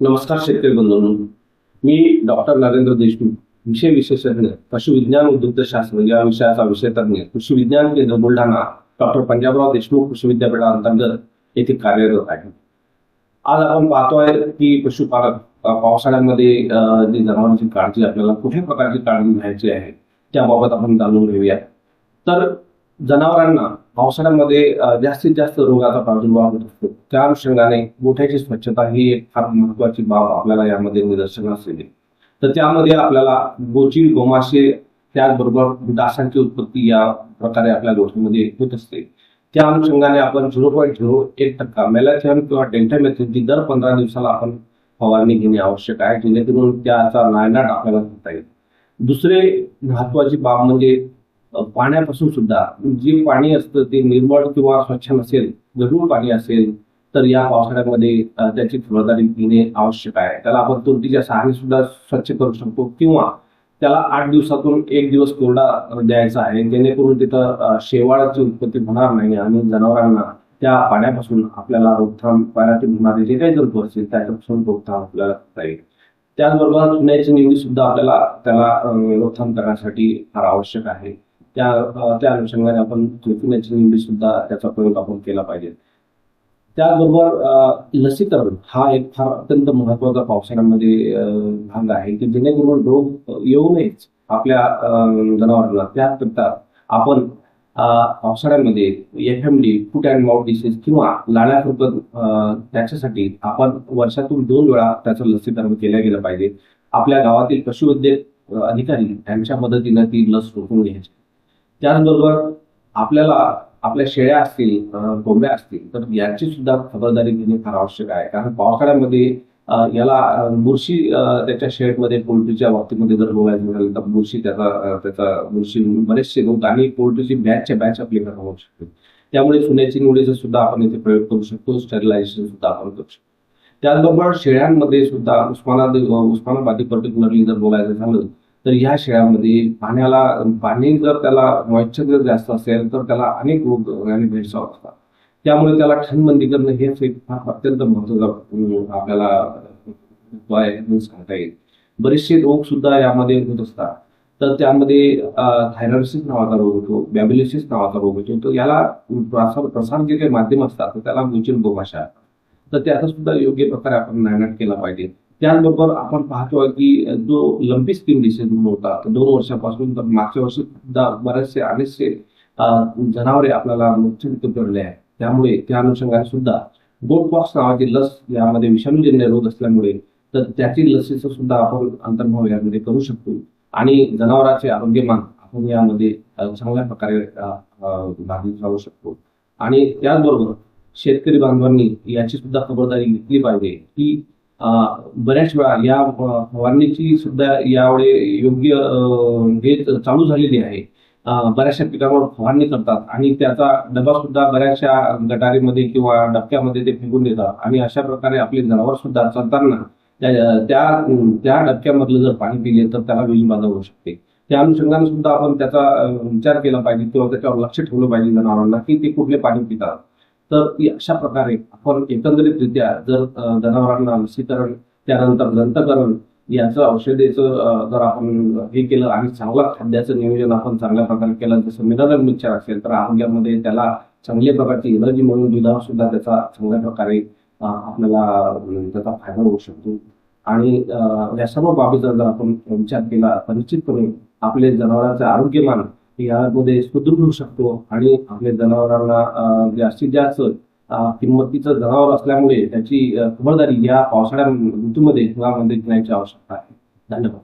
नमस्कार शेतकरी बंधूंनो. मी डॉक्टर नरेंद्र देशमुख विषय विशेषज्ञ पशुविज्ञान उद्युक्तशास्त्र म्हणजे या विषयाचा विषय तज्ञ कृषी विज्ञान केंद्र बुलढाणा डॉक्टर पंजाबराव देशमुख कृषी विद्यापीठाअंतर्गत येथे कार्यरत आहे. आज आपण पाहतोय की पशुपालक पावसाळ्यामध्ये जी जनावरांची काळजी आपल्याला कुठल्या प्रकारची काळजी घ्यायची आहे त्याबाबत आपण जाणून घेऊया. तर जनावरांना पावसाळ्यामध्ये जास्तीत जास्त रोगाचा प्रादुर्भाव होत असतो. त्या अनुषंगाने गोठ्याची स्वच्छता ही एक फार महत्वाची बाब आपल्याला यामध्ये निदर्शनास येते तर त्यामध्ये आपल्याला गोची गोमाशे त्याचबरोबर डासांची उत्पत्ती या प्रकारे आपल्या गोठ्यामध्ये होत असते. त्या अनुषंगाने आपण झिरो पॉईंट झिरो एक टक्का मेलॅथियन किंवा डेल्टामेथिनची दर पंधरा दिवसाला आपण फवारणी घेणे आवश्यक आहे जेणेकरून त्याचा नायनाट आपल्याला करता येईल. दुसरे महत्वाची बाब म्हणजे पाण्यापासून सुद्धा. जे पाणी असतं ते निर्मळ किंवा स्वच्छ नसेल गढूळ पाणी असेल तर या पावसाळ्यामध्ये त्याची खबरदारी घेणे आवश्यक आहे. त्याला आपण तुरटीच्या सहाने सुद्धा स्वच्छ करू शकतो किंवा त्याला आठ दिवसातून एक दिवस कोरडा द्यायचा आहे. जेणेकरून तिथं शेवाळाची उत्पत्ती होणार नाही आणि जनावरांना त्या पाण्यापासून आपल्याला रोकथाम पाण्यातून होणारे जे काही जंतू असतील त्याच्यापासून रोकथाम आपल्याला करता येईल. त्याचबरोबर चुन्याची निवडी सुद्धा आपल्याला त्याला रोकथाम करण्यासाठी फार आवश्यक आहे. त्या त्या अनुषंगाने आपण चुन्याची सुद्धा त्याचा प्रयोग आपण केला पाहिजे. त्याचबरोबर लसीकरण हा एक फार अत्यंत महत्त्वाचा पावसाळ्यामध्ये भाग आहे की जेणेकरून रोग येऊ नयेच आपल्या जनावरांना त्याकरता आपण पावसाळ्यामध्ये F M D foot and mouth disease किंवा लाळ्या त्याच्यासाठी आपण वर्षातून दोन वेळा त्याचं लसीकरण केलं गेलं पाहिजे. आपल्या गावातील पशुवैद्यक अधिकारी यांच्या मदतीनं ती लस रोखून घ्यायची. त्याचबरोबर आपल्याला आपल्या शेळ्या असतील कोंब्या कोंबड्या असतील तर याची सुद्धा खबरदारी घेणे फार आवश्यक आहे. कारण पावसाळ्यामध्ये याला बुरशी त्याच्या शेडमध्ये पोल्ट्रीच्या बाबतीमध्ये जर बोलायचं झालं तर बुरशी त्याचा त्याचा बुरशी बरेचसे रोग आणि पोल्ट्रीची बॅचच्या बॅच आपली घरात होऊ शकते. त्यामुळे सोन्याची निवडीचा सुद्धा आपण इथे प्रयोग करू शकतो स्टरलायझेशन सुद्धा आपण करू शकतो. त्याचबरोबर शेळ्यांमध्ये सुद्धा उस्मानाबाद उस्मानाबादी पर्टिक्युलरली जर बोलायचं झालं तर ह्या शेळ्यामध्ये पाण्याला पाणी जर त्याला मॉइश्चर जर जास्त असेल तर त्याला अनेक रोग आणि भेडसावत असतात त्यामुळे त्याला थंडबंदी करणं हे फार अत्यंत महत्त्वाचा आपल्याला उपाय म्हणून सांगता येईल. बरेचसे रोग सुद्धा यामध्ये होत असतात. तर त्यामध्ये थायरॉइडसिस नावाचा रोग होतो बॅबिलिसिस नावाचा रोग होतो. तर याला प्रसार प्रसार जे काही माध्यम असतात तर त्याला गुचिन गोमाशा तर त्याचा सुद्धा योग्य प्रकारे आपण नायनाट केला पाहिजे. त्याचबरोबर आपण पाहतो की जो लंबी स्क्रीन डिसीज होता दोन वर्षापासून तर मागच्या वर्षी सुद्धा बरेचसे अनेकशे जनावरे आपल्याला मृत्यूमुखी पडले आहेत. त्यामुळे त्या अनुषंगाने सुद्धा गोट बॉक्स नावाची लस यामध्ये विषाणूजन्य रोग असल्यामुळे तर त्याची लसीचं सुद्धा आपण अंतर्भाव यामध्ये करू शकतो. आणि जनावरांचे आरोग्यमान आपण यामध्ये चांगल्या प्रकारे अं, जाऊ शकतो. आणि त्याचबरोबर शेतकरी बांधवांनी याची सुद्धा खबरदारी घेतली पाहिजे की बऱ्याच वेळा या फवारणीची सुद्धा यावेळी योग्य हे चालू झालेली आहे. बऱ्याचशा पिकांवर फवारणी करतात आणि त्याचा डबा सुद्धा बऱ्याचशा गटारीमध्ये किंवा डबक्यामध्ये ते फेकून देतात. आणि अशा प्रकारे आपले जनावर सुद्धा चालताना त्या त्या डबक्यामधलं जर पाणी पिले तर त्याला विषबाधा होऊ शकते. त्या अनुषंगाने सुद्धा आपण त्याचा विचार केला पाहिजे किंवा त्याच्यावर लक्ष ठेवलं पाहिजे जनावरांना की ते कुठले पाणी पितात. तर अशा प्रकारे आपण एकंदरीतरित्या जर जनावरांना लसीकरण त्यानंतर दंतकरण याचं औषधीचं जर आपण हे केलं आणि चांगलं खाद्याचं नियोजन आपण चांगल्या प्रकारे केलं जसं मिनरल मिक्सर असेल तर आरोग्यामध्ये त्याला चांगल्या प्रकारची एनर्जी म्हणून दुधावर सुद्धा त्याचा चांगल्या प्रकारे आपल्याला त्याचा फायदा होऊ शकतो. आणि या सर्व बाबी जर आपण विचार केला तर निश्चितपणे आपले जनावरांचे आरोग्यमान यामध्ये सुदृढ होऊ शकतो आणि आपल्या जनावरांना जास्तीत जास्त किंमतीचं जनावर असल्यामुळे त्याची खबरदारी या पावसाळ्या ऋतूमध्ये हिवाळ्यामध्ये घेण्याची आवश्यकता आहे. धन्यवाद.